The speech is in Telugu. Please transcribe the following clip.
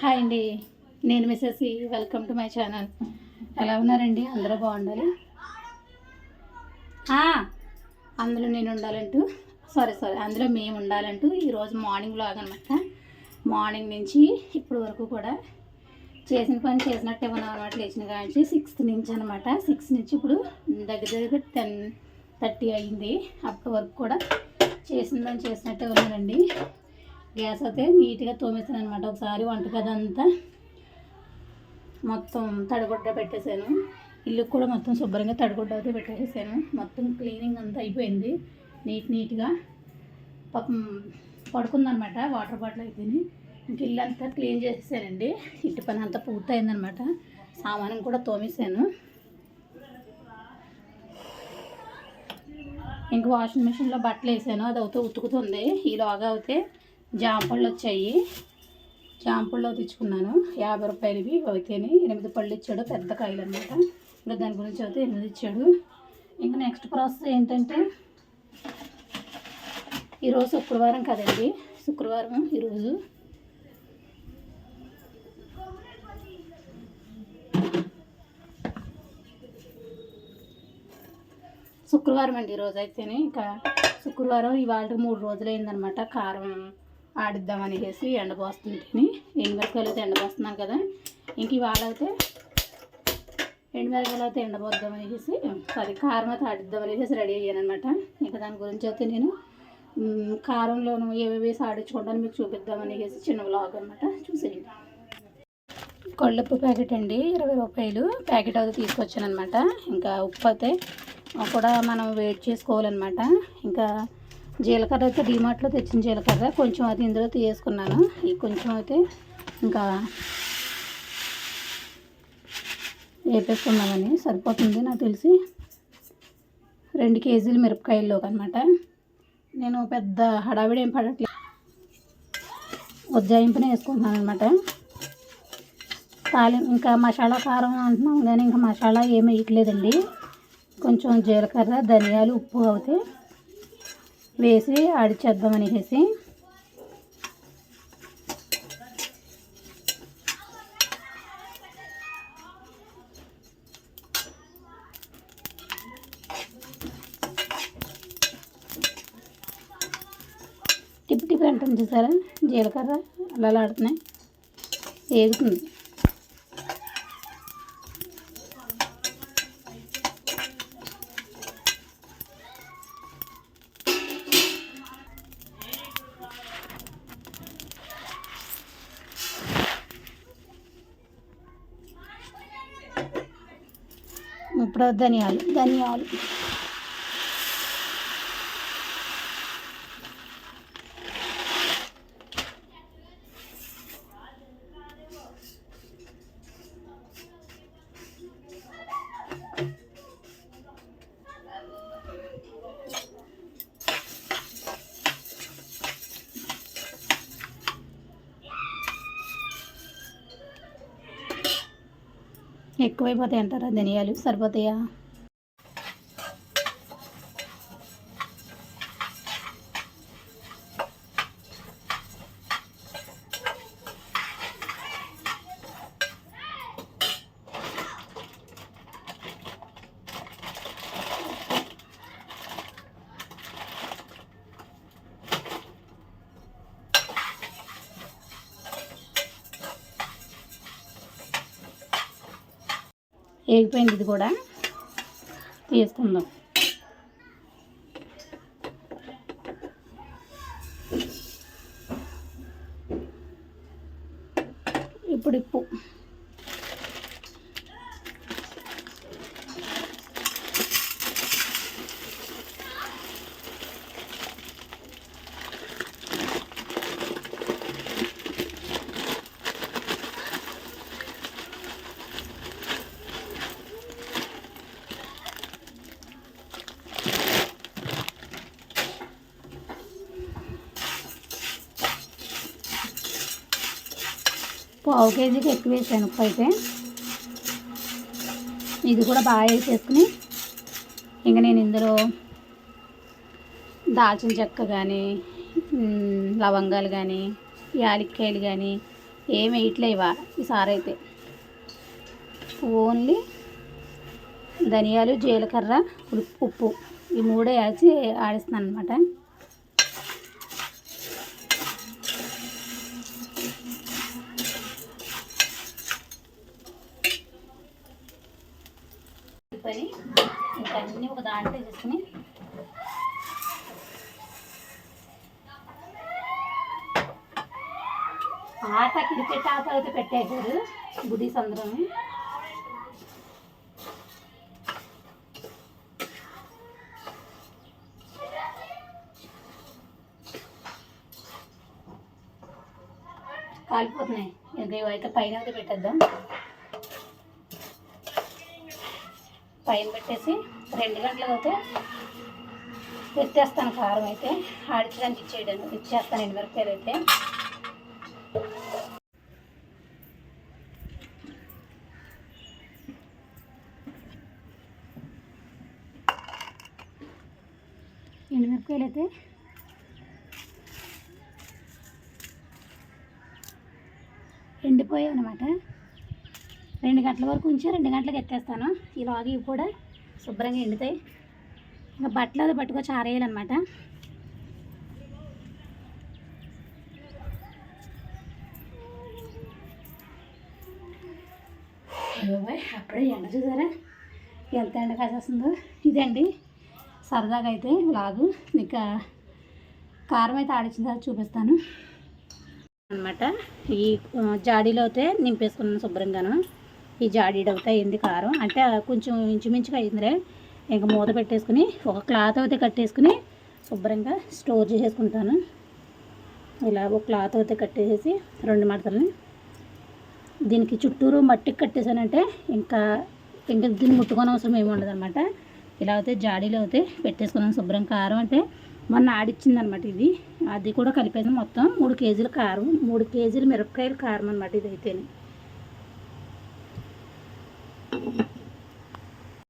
హాయ్ అండి. నేను Mrs welcome to my channel. ఎలా ఉన్నారండి? అందరూ బాగుండాలి? అందులో నేను ఉండాలంటూ సారీ సారీ అందులో మేము ఉండాలంటూ ఈరోజు మార్నింగ్ లాగ్ అనమాట మార్నింగ్ నుంచి ఇప్పుడు వరకు కూడా చేసిన పని చేసినట్టే ఏమన్నా అనమాట లేచిన కాంచి సిక్స్త్ నుంచి అనమాట సిక్స్ నుంచి ఇప్పుడు దగ్గర దగ్గర టెన్ థర్టీ అయింది. అప్పటి వరకు కూడా చేసిన పని చేసినట్టే ఉన్నానండి. గ్యాస్ అయితే నీట్గా తోమేస్తాను అనమాట ఒకసారి వంటగది అంతా మొత్తం తడిగుడ్డ పెట్టేశాను ఇల్లు కూడా మొత్తం శుభ్రంగా తడిగుడ్డ అయితే పెట్టేసాను మొత్తం క్లీనింగ్ అంతా అయిపోయింది. నీట్ నీట్గా పాపం పడుకుందనమాట వాటర్ బాటిల్ అయితేనే ఇంక ఇల్లు అంతా క్లీన్ చేసేసానండి. ఇంటి పని అంతా పూర్తయిందనమాట సామానం కూడా తోమేశాను ఇంక వాషింగ్ మిషన్లో బట్టలు వేసాను అది అవుతే ఉతుకుతుంది. ఈలోగా అయితే జాంపళ్ళు వచ్చాయి. జాంపళ్ళు తెచ్చుకున్నాను. యాభై రూపాయలవి. అయితేనే ఎనిమిది పళ్ళు ఇచ్చాడు. పెద్ద కాయలు అనమాట ఇంకా దాని గురించి అయితే ఎనిమిది ఇచ్చాడు. ఇంకా నెక్స్ట్ ప్రాసెస్ ఏంటంటే ఈరోజు శుక్రవారం కదండి. శుక్రవారం ఈరోజు శుక్రవారం అండి ఈరోజు అయితేనే. ఇంకా శుక్రవారం ఇవాళ మూడు రోజులు అయిందనమాట కారం ఆడిద్దామని చేసి ఎండబోస్తుంటేని ఎండుమిరకాయలు అయితే ఎండబోస్తున్నాను కదా. ఇంక ఇవాళ అయితే ఎండుమిరకాయలు అయితే ఎండబోద్దామని చేసి సారీ కారం అయితే ఆడిద్దామని చేసి రెడీ అయ్యాను అనమాట ఇంకా దాని గురించి అయితే నేను కారంలోను ఏవేవి వేసి ఆడించుకుంటాను మీకు చూపిద్దామని చేసి చిన్న బ్లాగ్ అనమాట చూసేయండి. కొళ్ళుప్పు ప్యాకెట్ అండి ఇరవై రూపాయలు. ప్యాకెట్ అయితే తీసుకొచ్చాను అనమాట ఇంకా ఉప్పు అయితే కూడా మనం వెయిట్ చేసుకోవాలన్నమాట. ఇంకా జీలకర్ర అయితే డిమార్ట్లో తెచ్చిన జీలకర్ర. కొంచెం అది ఇందులో తీసుకున్నాను ఈ కొంచెం అయితే ఇంకా వేపేసుకున్నామని సరిపోతుంది నాకు తెలిసి. రెండు కేజీలు మిరపకాయల్లోకి అనమాట నేను పెద్ద హడావిడి ఏం పడట్లేదు ఉజ్జాయింపునే వేసుకుంటున్నాను అనమాట తాలి ఇంకా మసాలా కారం అంటున్నాం కానీ ఇంకా మసాలా ఏమి వేయట్లేదండి. కొంచెం జీలకర్ర ధనియాలు ఉప్పు అవుతాయి వేసి ఆడిచేద్దాం అనేసి. టిప్ టిప్ అంటుంది చూసారా? జీలకర్ర అలా ఆడుతున్నాయి ఏగుతుంది ఇప్పుడు ధనియాలు ధనియాలు ఎక్కువైపోతాయి అంటారా ధనియాలు? సరిపోతాయా? వేగిపోయింది ఇది కూడా. తీసుకుందాం. ఇప్పుడు ఇప్పు పావు కేజీకి ఎక్కువ వేసాను. ఉప్పు అయితే ఇది కూడా బాగా వేసేసుకుని ఇంకా నేను ఇందులో దాల్చిన చెక్క కానీ లవంగాలు కానీ యాలక్కాయలు కానీ ఏం వేయట్లే ఇవా ఈసారి అయితే. ఓన్లీ ధనియాలు జీలకర్ర ఉప్పు. ఉప్పు ఈ మూడే వేసి ఆడిస్తున్నాను అనమాట పని ఇంకా అన్నీ ఒక దాంట్లో వేసుకుని ఆట క్రికెట్ ఆట అయితే పెట్టేశారు గుడి అందరం. కాలిపోతున్నాయి. ఇంకా ఇవైతే పైన అయితే పెట్టేద్దాం. పైన పెట్టేసి రెండు గంటలకు అయితే ఎత్తేస్తాను కారం అయితే. ఆడించడానికి ఇచ్చేయడం ఇచ్చేస్తాను ఎండుమిరపకాయలు అయితే. ఎండుమిరపకాయలు అయితే. ఎండిపోయాయి అనమాట రెండు గంటల వరకు ఉంచి రెండు గంటలకు ఎత్తేస్తాను. ఈ లాగి కూడా శుభ్రంగా ఎండుతాయి. ఇంకా బట్టలు అది పట్టుకొచ్చి ఆరేయాలన్నమాట అయ్యోబాయ్ అప్పుడే ఎండ చూసారా? ఎంత ఎండ కాసేస్తుందో. ఇదండి సరదాగా అయితే లాగు. ఇంకా కారం అయితే ఆడించిన తర్వాత చూపిస్తాను. అనమాట ఈ జాడీలో అయితే నింపేసుకున్నాను శుభ్రంగాను. ఈ జాడీలో అయితే కారం? అంటే కొంచెం ఇంచుమించుగా అయిందిరే ఇంకా మూత పెట్టేసుకుని ఒక క్లాత్ అయితే కట్టేసుకుని శుభ్రంగా స్టోర్ చేసేసుకుంటాను. ఇలా ఒక క్లాత్ అయితే కట్టేసేసి రెండు మడతలని. దీనికి చుట్టూరు మట్టికి కట్టేసానంటే ఇంకా ఇంకా దీన్ని ముట్టుకొని అవసరం ఏమి ఉండదు అనమాట ఇలా అయితే జాడీలో అయితే పెట్టేసుకున్నాను శుభ్రం. కారం అంటే మొన్న ఆడిచ్చింది అనమాట ఇది. అది కూడా కలిపేసి మొత్తం మూడు కేజీల కారం మూడు కేజీల మిరపకాయల కారం అనమాట ఇది అయితేనే